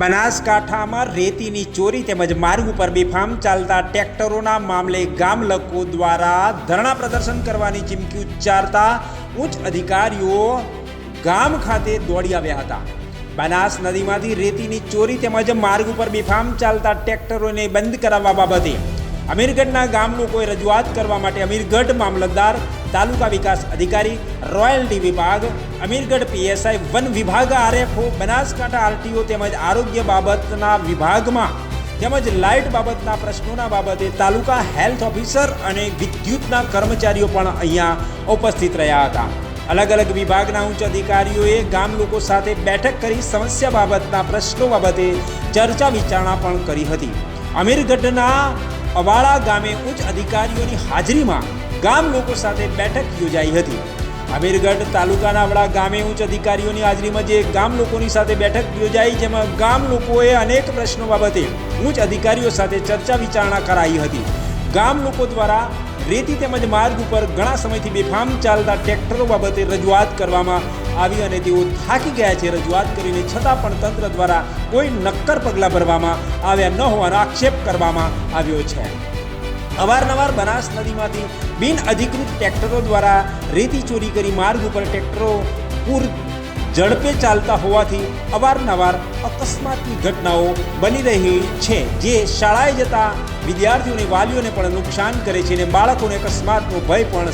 બનાસકાંઠામાં રેતીની ચોરી તેમજ માર્ગ ઉપર બેફામ ચાલતા ટ્રેક્ટરોના મામલે ગામ લોકો દ્વારા ધરણા પ્રદર્શન કરવાની ચીમકી ઉચ્ચારતા ઉચ્ચ અધિકારીઓ ગામ ખાતે દોડી આવ્યા હતા. બનાસ નદીમાંથી રેતીની ચોરી તેમજ માર્ગ ઉપર બેફામ ચાલતા ટ્રેક્ટરોને બંધ કરાવવા બાબતે અમીરગઢના ગામ લોકોએ રજૂઆત કરવા માટે અમીરગઢ મામલતદાર તાલુકા વિકાસ અધિકારી રોયલ્ટી વિભાગ, અમીરગઢ પીએસઆઈ વન વિભાગ આરએફઓ બનાસકાંઠા આરટીઓ તેમજ આરોગ્ય બાબતના વિભાગમાં તેમજ લાઇટ બાબતના પ્રશ્નોના બાબતે તાલુકા હેલ્થ ઓફિસર અને વિદ્યુતના કર્મચારીઓ પણ અહીંયા ઉપસ્થિત રહ્યા હતા. અલગ અલગ વિભાગના ઉચ્ચ અધિકારીઓએ ગામ લોકો સાથે બેઠક કરી સમસ્યા બાબતના પ્રશ્નો બાબતે ચર્ચા વિચારણા પણ કરી હતી. અમીરગઢના અવાળા ગામે ઉચ્ચ અધિકારીઓની હાજરીમાં ગામ લોકો સાથે બેઠક યોજાઈ હતી. અમીરગઢ તાલુકાના વડા ગામે ઉચ્ચ અધિકારીઓની હાજરીમાં જે ગામ લોકોની સાથે બેઠક યોજાઈ, જેમાં ગામ લોકોએ અનેક પ્રશ્નો બાબતે ઉચ્ચ અધિકારીઓ સાથે ચર્ચા વિચારણા કરાઈ હતી. ગામ લોકો દ્વારા રેતી તેમજ માર્ગ ઉપર ઘણા સમયથી બેફામ ચાલતા ટ્રેક્ટરો બાબતે રજૂઆત કરવામાં આવી અને તેઓ થાકી ગયા છે. રજૂઆત કરીને છતાં પણ તંત્ર દ્વારા કોઈ નક્કર પગલાં ભરવામાં આવ્યા ન હોવાનો આક્ષેપ કરવામાં આવ્યો છે. અવારનવાર બનાસ નદીમાંથી બિન અધિકૃત ટ્રેક્ટરો દ્વારા રેતી ચોરી કરી માર્ગ ઉપર ટ્રેક્ટરો પૂર ઝડપે ચાલતા હોવાથી અવારનવાર અકસ્માતની ઘટનાઓ બની રહી છે, જે શાળાએ જતા વિદ્યાર્થીઓને, વાલીઓને પણ નુકસાન કરે છે અને બાળકોને અકસ્માતનો ભય પણ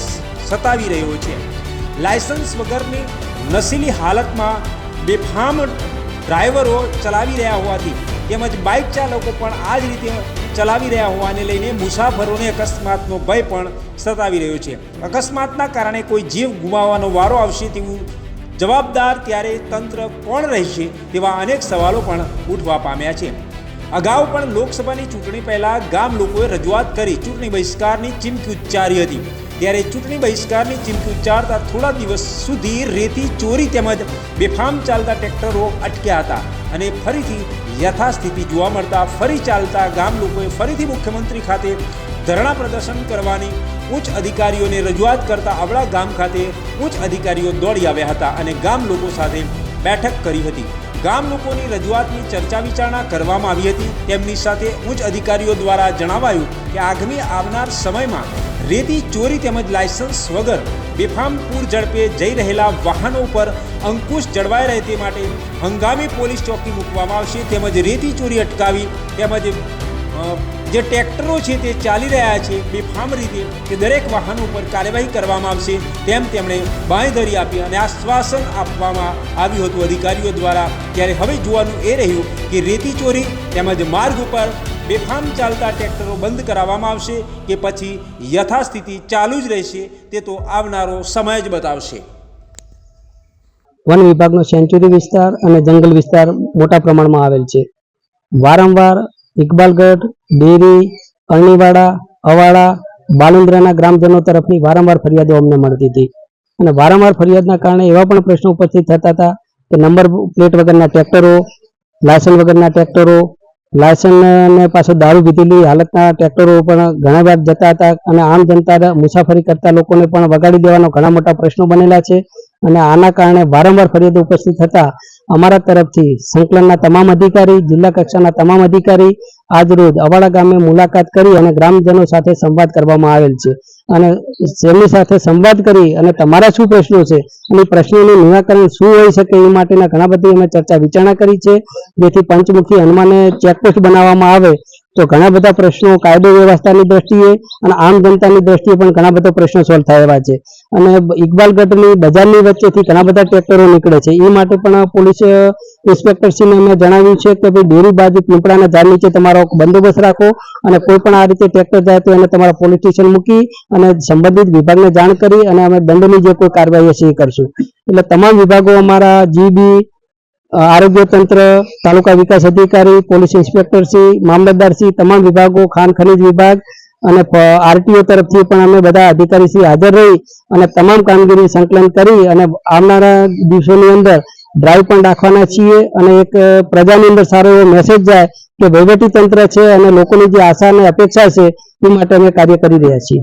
સતાવી રહ્યો છે. લાયસન્સ વગરની નશીલી હાલતમાં બેફામ ડ્રાઈવરો ચલાવી રહ્યા હોવાથી તેમજ બાઇક ચાલકો પણ આ જ રીતે ચલાવી રહ્યા હોવાને લઈને મુસાફરોને અકસ્માતનો ભય પણ સતાવી રહ્યો છે. અકસ્માતના કારણે કોઈ જીવ ગુમાવવાનો વારો આવશે તેવું જવાબદાર ત્યારે તંત્ર કોણ રહેશે તેવા અનેક સવાલો પણ ઉઠવા પામ્યા છે. અગાઉ પણ લોકસભાની ચૂંટણી પહેલાં ગામ લોકોએ રજૂઆત કરી ચૂંટણી બહિષ્કારની ચીમકી ઉચ્ચારી હતી. ત્યારે ચૂંટણી બહિષ્કારની ચીમકી ઉચ્ચારતા થોડા દિવસ સુધી રેતી, ચોરી તેમજ બેફામ ચાલતા ટ્રેક્ટરો અટક્યા હતા અને ફરીથી યથાસ્થિતિ જોવા મળતા ફરી ચાલતા ગામ લોકોએ ફરીથી મુખ્યમંત્રી ખાતે ધરણા પ્રદર્શન કરવાની ઉચ્ચ અધિકારીઓને રજૂઆત કરતા અવળા ગામ ખાતે ઉચ્ચ અધિકારીઓ દોડી આવ્યા હતા અને ગામ લોકો સાથે બેઠક કરી હતી. ગામ લોકોની રજૂઆતની ચર્ચા વિચારણા કરવામાં આવી હતી. તેમની સાથે ઉચ્ચ અધિકારીઓ દ્વારા જણાવાયું કે આગામી આવનાર સમયમાં રેતી, ચોરી તેમજ લાયસન્સ વગર બેફામ પૂર ઝડપે જઈ રહેલા વાહનો પર અંકુશ જળવાઈ રહે તે માટે હંગામી પોલીસ ચોકી મૂકવામાં આવશે. તેમજ રેતી ચોરી અટકાવી તેમજ જે ટ્રેક્ટરો છે તે ચાલી રહ્યા છે બેફામ રીતે કે દરેક વાહન ઉપર કાર્યવાહી કરવામાં આવશે, તેમ તેમણે બાંયધરી આપી અને આશ્વાસન આપવામાં આવ્યું હતું અધિકારીઓ દ્વારા. ત્યારે હવે જોવાનું એ રહ્યું કે રેતી ચોરી તેમજ માર્ગ ઉપર બેફામ ચાલતા ટ્રેક્ટરો બંધ કરાવવામાં આવશે કે પછી યથાસ્થિતિ ચાલુ જ રહેશે તે તો આવનારો સમય જ બતાવશે. વન વિભાગનો સેન્ચુરી વિસ્તાર અને જંગલ વિસ્તાર મોટા પ્રમાણમાં આવેલ છે. વારંવાર ઇકબાલગઢ, ડેરી, અરણીવાડા, અવાડા, બાલુંદ્રાના ગ્રામજનો તરફની વારંવાર ફરિયાદો અમને મળતી હતી. અને વારંવાર ફરિયાદના કારણે એવા પણ પ્રશ્નો ઉપસ્થિત થતા હતા કે નંબર પ્લેટ વગરના ટ્રેક્ટરો, લાયસન્સ વગરના ટ્રેક્ટરો, લાયસન્સને ને પાછળ દારૂ પીધેલી હાલતના ટ્રેક્ટરો પણ ઘણા વાર જતા હતા અને આમ જનતા મુસાફરી કરતા લોકોને પણ વગાડી દેવાનો ઘણા મોટા પ્રશ્નો બનેલા છે. અને આના કારણે વારંવાર ફરિયાદો ઉપસ્થિત થતા અમારા તરફથી સંકલનના તમામ અધિકારી, જિલ્લા કક્ષાના તમામ અધિકારી આજરોજ અવાડા ગામે મુલાકાત કરી અને ગ્રામજનો સાથે સંવાદ કરવામાં આવેલ છે. અને તેમની સાથે સંવાદ કરી અને તમારા શું પ્રશ્નો છે અને પ્રશ્નોનું નિરાકરણ શું હોઈ શકે એ માટેના ઘણા બધી અમે ચર્ચા વિચારણા કરી છે. જેથી પંચમુખી હનુમાને ચેકપોસ્ટ બનાવવામાં આવે તો ઘણા બધા પ્રશ્નો કાયદો વ્યવસ્થાની દ્રષ્ટિએ અને આમ જનતાની દ્રષ્ટિએ પણ ઘણા બધા પ્રશ્નો સોલ્વ થયા એવા છે. અને ઇકબાલગઢની બજારની વચ્ચેથી ઘણા બધા ટ્રેક્ટરો નીકળે છે. એ માટે પણ પોલીસ ઇન્સ્પેક્ટરશ્રીને અમે જણાવ્યું છે કે ભાઈ ડેરી બાજુ પીપળાના ઝાડ નીચે તમારો બંદોબસ્ત રાખો અને કોઈ પણ આ રીતે ટ્રેક્ટર જાય તો એને તમારા પોલીસ સ્ટેશન મૂકી અને સંબંધિત વિભાગને જાણ કરી અને અમે દંડની જે કોઈ કાર્યવાહી હશે એ કરશું. એટલે તમામ વિભાગો અમારા જીબી આરોગ્ય તંત્ર, તાલુકા વિકાસ અધિકારી, પોલીસ ઇન્સ્પેક્ટર શ્રી, મામલતદાર શ્રી, તમામ વિભાગો ખાન ખનીજ વિભાગ અને આરટીઓ તરફથી પણ અમે બધા અધિકારી શ્રી હાજર રહી અને તમામ કામગીરી સંકલન કરી અને આવનારા દિવસોની અંદર ડ્રાઈવ પણ રાખવાના છીએ અને એક પ્રજાની અંદર સારો એવો મેસેજ જાય કે વહીવટી તંત્ર છે અને લોકોની જે આશા અને અપેક્ષા છે એ માટે અમે કાર્ય કરી રહ્યા છીએ.